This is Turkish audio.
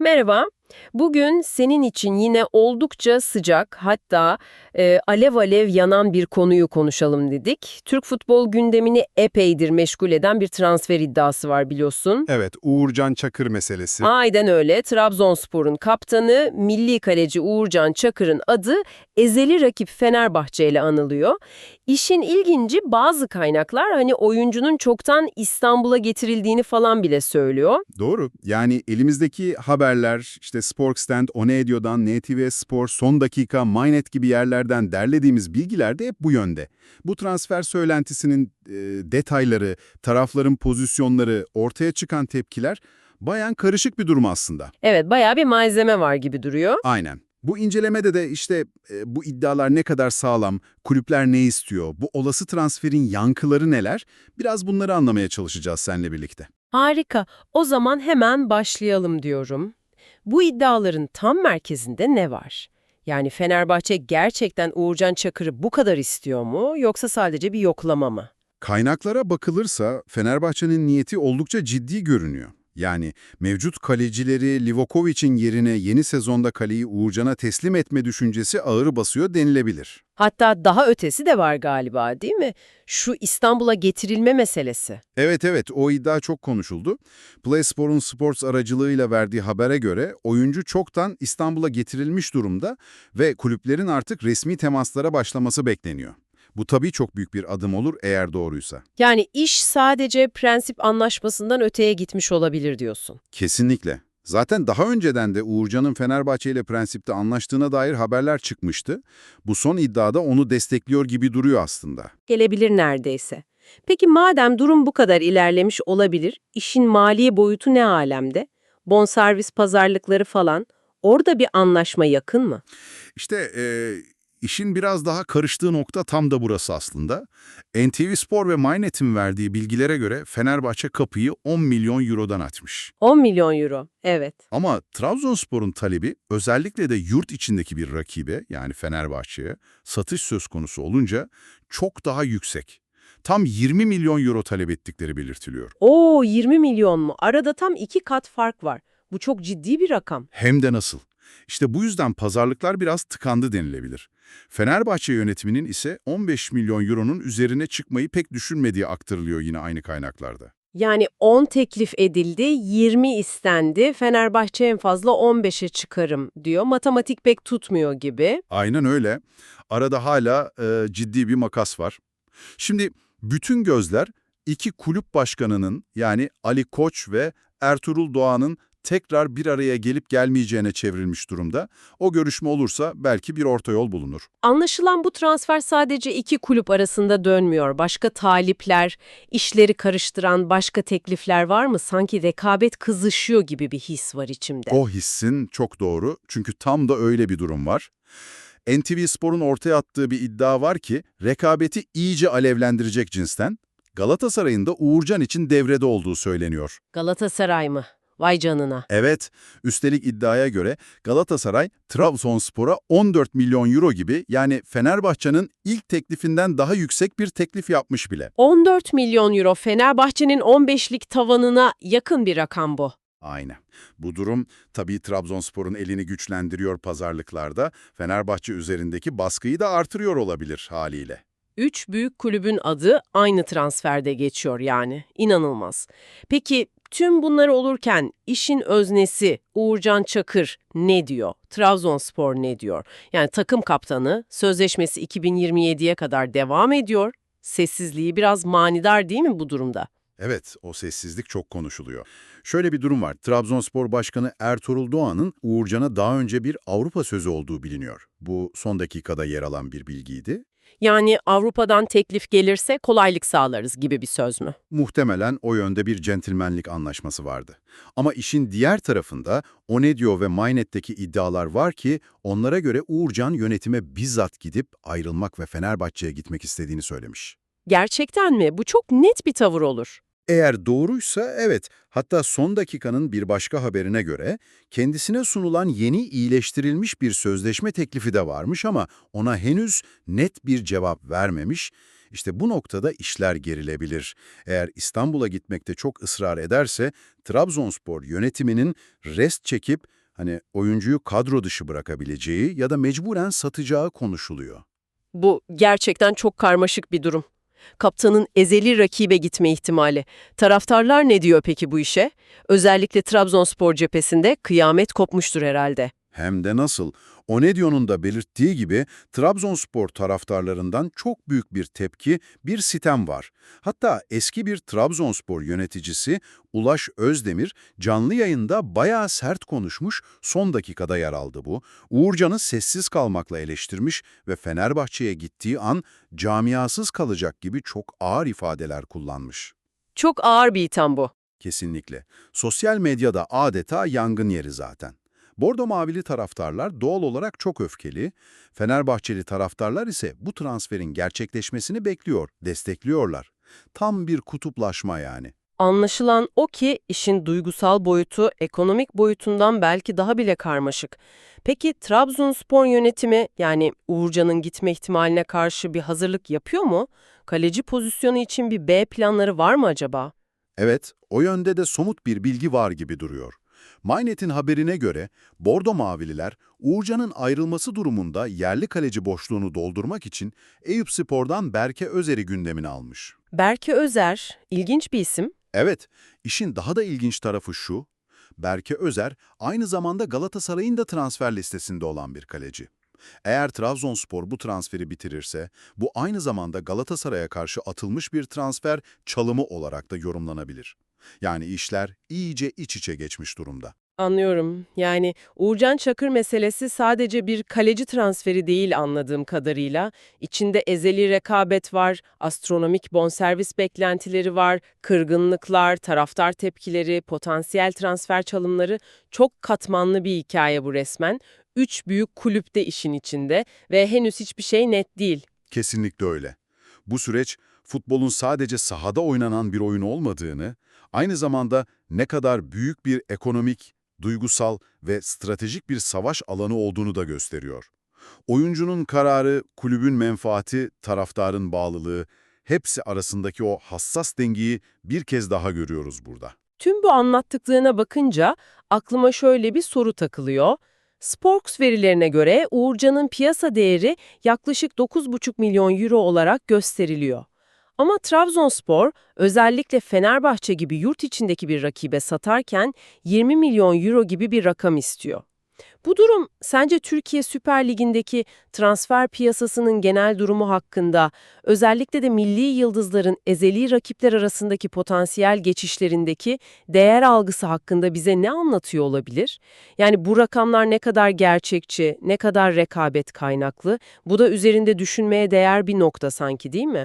Merhaba. Bugün senin için yine oldukça sıcak hatta e, alev alev yanan bir konuyu konuşalım dedik. Türk futbol gündemini epeydir meşgul eden bir transfer iddiası var biliyorsun. Evet, Uğurcan Çakır meselesi. Aynen öyle. Trabzonspor'un kaptanı, milli kaleci Uğurcan Çakır'ın adı ezeli rakip Fenerbahçe ile anılıyor. İşin ilginci bazı kaynaklar hani oyuncunun çoktan İstanbul'a getirildiğini falan bile söylüyor. Doğru. Yani elimizdeki haberler, işte Sportstand, Oneedio'dan, NTV Spor, Son Dakika, Mynet gibi yerlerden derlediğimiz bilgiler de hep bu yönde. Bu transfer söylentisinin e, detayları, tarafların pozisyonları, ortaya çıkan tepkiler bayan karışık bir durum aslında. Evet, bayağı bir malzeme var gibi duruyor. Aynen. Bu incelemede de işte e, bu iddialar ne kadar sağlam, kulüpler ne istiyor, bu olası transferin yankıları neler, biraz bunları anlamaya çalışacağız seninle birlikte. Harika. O zaman hemen başlayalım diyorum. Bu iddiaların tam merkezinde ne var? Yani Fenerbahçe gerçekten Uğurcan Çakır'ı bu kadar istiyor mu yoksa sadece bir yoklama mı? Kaynaklara bakılırsa Fenerbahçe'nin niyeti oldukça ciddi görünüyor. Yani mevcut kalecileri Livakovic'in yerine yeni sezonda kaleyi Uğurcan'a teslim etme düşüncesi ağır basıyor denilebilir. Hatta daha ötesi de var galiba değil mi? Şu İstanbul'a getirilme meselesi. Evet evet o iddia çok konuşuldu. PlaySpor'un Sports aracılığıyla verdiği habere göre oyuncu çoktan İstanbul'a getirilmiş durumda ve kulüplerin artık resmi temaslara başlaması bekleniyor. Bu tabii çok büyük bir adım olur eğer doğruysa. Yani iş sadece prensip anlaşmasından öteye gitmiş olabilir diyorsun. Kesinlikle. Zaten daha önceden de Uğurcan'ın Fenerbahçe ile prensipte anlaştığına dair haberler çıkmıştı. Bu son iddiada onu destekliyor gibi duruyor aslında. Gelebilir neredeyse. Peki madem durum bu kadar ilerlemiş olabilir, işin mali boyutu ne alemde? Bonservis pazarlıkları falan, orada bir anlaşma yakın mı? İşte e, işin biraz daha karıştığı nokta tam da burası aslında. NTV Spor ve MyNet'in verdiği bilgilere göre Fenerbahçe kapıyı 10 milyon eurodan açmış. 10 milyon euro, evet. Ama Trabzonspor'un talebi özellikle de yurt içindeki bir rakibe yani Fenerbahçe'ye satış söz konusu olunca çok daha yüksek. Tam 20 milyon euro talep ettikleri belirtiliyor. Oo 20 milyon mu? Arada tam iki kat fark var. Bu çok ciddi bir rakam. Hem de nasıl? İşte bu yüzden pazarlıklar biraz tıkandı denilebilir. Fenerbahçe yönetiminin ise 15 milyon euronun üzerine çıkmayı pek düşünmediği aktarılıyor yine aynı kaynaklarda. Yani 10 teklif edildi, 20 istendi, Fenerbahçe en fazla 15'e çıkarım diyor. Matematik pek tutmuyor gibi. Aynen öyle. Arada hala e, ciddi bir makas var. Şimdi bütün gözler iki kulüp başkanının yani Ali Koç ve Ertuğrul Doğan'ın tekrar bir araya gelip gelmeyeceğine çevrilmiş durumda. O görüşme olursa belki bir orta yol bulunur. Anlaşılan bu transfer sadece iki kulüp arasında dönmüyor. Başka talipler, işleri karıştıran başka teklifler var mı? Sanki rekabet kızışıyor gibi bir his var içimde. O hissin çok doğru çünkü tam da öyle bir durum var. NTV Spor'un ortaya attığı bir iddia var ki rekabeti iyice alevlendirecek cinsten Galatasaray'ın da Uğurcan için devrede olduğu söyleniyor. Galatasaray mı? Vay canına. Evet, üstelik iddiaya göre Galatasaray, Trabzonspor'a 14 milyon euro gibi yani Fenerbahçe'nin ilk teklifinden daha yüksek bir teklif yapmış bile. 14 milyon euro Fenerbahçe'nin 15'lik tavanına yakın bir rakam bu. Aynen. Bu durum tabii Trabzonspor'un elini güçlendiriyor pazarlıklarda, Fenerbahçe üzerindeki baskıyı da artırıyor olabilir haliyle. Üç büyük kulübün adı aynı transferde geçiyor yani. İnanılmaz. Peki tüm bunlar olurken işin öznesi Uğurcan Çakır ne diyor? Trabzonspor ne diyor? Yani takım kaptanı sözleşmesi 2027'ye kadar devam ediyor. Sessizliği biraz manidar değil mi bu durumda? Evet, o sessizlik çok konuşuluyor. Şöyle bir durum var. Trabzonspor Başkanı Ertuğrul Doğan'ın Uğurcan'a daha önce bir Avrupa sözü olduğu biliniyor. Bu son dakikada yer alan bir bilgiydi. Yani Avrupa'dan teklif gelirse kolaylık sağlarız gibi bir söz mü? Muhtemelen o yönde bir centilmenlik anlaşması vardı. Ama işin diğer tarafında Onedio ve Mynet'teki iddialar var ki onlara göre Uğurcan yönetime bizzat gidip ayrılmak ve Fenerbahçe'ye gitmek istediğini söylemiş. Gerçekten mi? Bu çok net bir tavır olur. Eğer doğruysa evet, hatta son dakikanın bir başka haberine göre kendisine sunulan yeni iyileştirilmiş bir sözleşme teklifi de varmış ama ona henüz net bir cevap vermemiş. İşte bu noktada işler gerilebilir. Eğer İstanbul'a gitmekte çok ısrar ederse Trabzonspor yönetiminin rest çekip hani oyuncuyu kadro dışı bırakabileceği ya da mecburen satacağı konuşuluyor. Bu gerçekten çok karmaşık bir durum. Kaptanın ezeli rakibe gitme ihtimali. Taraftarlar ne diyor peki bu işe? Özellikle Trabzonspor cephesinde kıyamet kopmuştur herhalde. Hem de nasıl? Onedio'nun da belirttiği gibi Trabzonspor taraftarlarından çok büyük bir tepki, bir sitem var. Hatta eski bir Trabzonspor yöneticisi Ulaş Özdemir canlı yayında bayağı sert konuşmuş, son dakikada yer aldı bu. Uğurcan'ı sessiz kalmakla eleştirmiş ve Fenerbahçe'ye gittiği an camiasız kalacak gibi çok ağır ifadeler kullanmış. Çok ağır bir itham bu. Kesinlikle. Sosyal medyada adeta yangın yeri zaten. Bordo mavili taraftarlar doğal olarak çok öfkeli, Fenerbahçeli taraftarlar ise bu transferin gerçekleşmesini bekliyor, destekliyorlar. Tam bir kutuplaşma yani. Anlaşılan o ki işin duygusal boyutu ekonomik boyutundan belki daha bile karmaşık. Peki Trabzonspor yönetimi yani Uğurcan'ın gitme ihtimaline karşı bir hazırlık yapıyor mu? Kaleci pozisyonu için bir B planları var mı acaba? Evet, o yönde de somut bir bilgi var gibi duruyor. Mynet'in haberine göre Bordo Mavililer, Uğurcan'ın ayrılması durumunda yerli kaleci boşluğunu doldurmak için Eyüp Spor'dan Berke Özer'i gündemine almış. Berke Özer, ilginç bir isim. Evet, işin daha da ilginç tarafı şu, Berke Özer aynı zamanda Galatasaray'ın da transfer listesinde olan bir kaleci. Eğer Trabzonspor bu transferi bitirirse, bu aynı zamanda Galatasaray'a karşı atılmış bir transfer çalımı olarak da yorumlanabilir. Yani işler iyice iç içe geçmiş durumda. Anlıyorum. Yani Uğurcan Çakır meselesi sadece bir kaleci transferi değil anladığım kadarıyla. İçinde ezeli rekabet var, astronomik bonservis beklentileri var, kırgınlıklar, taraftar tepkileri, potansiyel transfer çalımları. Çok katmanlı bir hikaye bu resmen. Üç büyük kulüpte işin içinde ve henüz hiçbir şey net değil. Kesinlikle öyle. Bu süreç futbolun sadece sahada oynanan bir oyun olmadığını, aynı zamanda ne kadar büyük bir ekonomik, duygusal ve stratejik bir savaş alanı olduğunu da gösteriyor. Oyuncunun kararı, kulübün menfaati, taraftarın bağlılığı, hepsi arasındaki o hassas dengeyi bir kez daha görüyoruz burada. Tüm bu anlattıklarına bakınca aklıma şöyle bir soru takılıyor. Sporks verilerine göre Uğurcan'ın piyasa değeri yaklaşık 9,5 milyon euro olarak gösteriliyor. Ama Trabzonspor özellikle Fenerbahçe gibi yurt içindeki bir rakibe satarken 20 milyon euro gibi bir rakam istiyor. Bu durum sence Türkiye Süper Ligi'ndeki transfer piyasasının genel durumu hakkında, özellikle de milli yıldızların ezeli rakipler arasındaki potansiyel geçişlerindeki değer algısı hakkında bize ne anlatıyor olabilir? Yani bu rakamlar ne kadar gerçekçi, ne kadar rekabet kaynaklı, bu da üzerinde düşünmeye değer bir nokta sanki değil mi?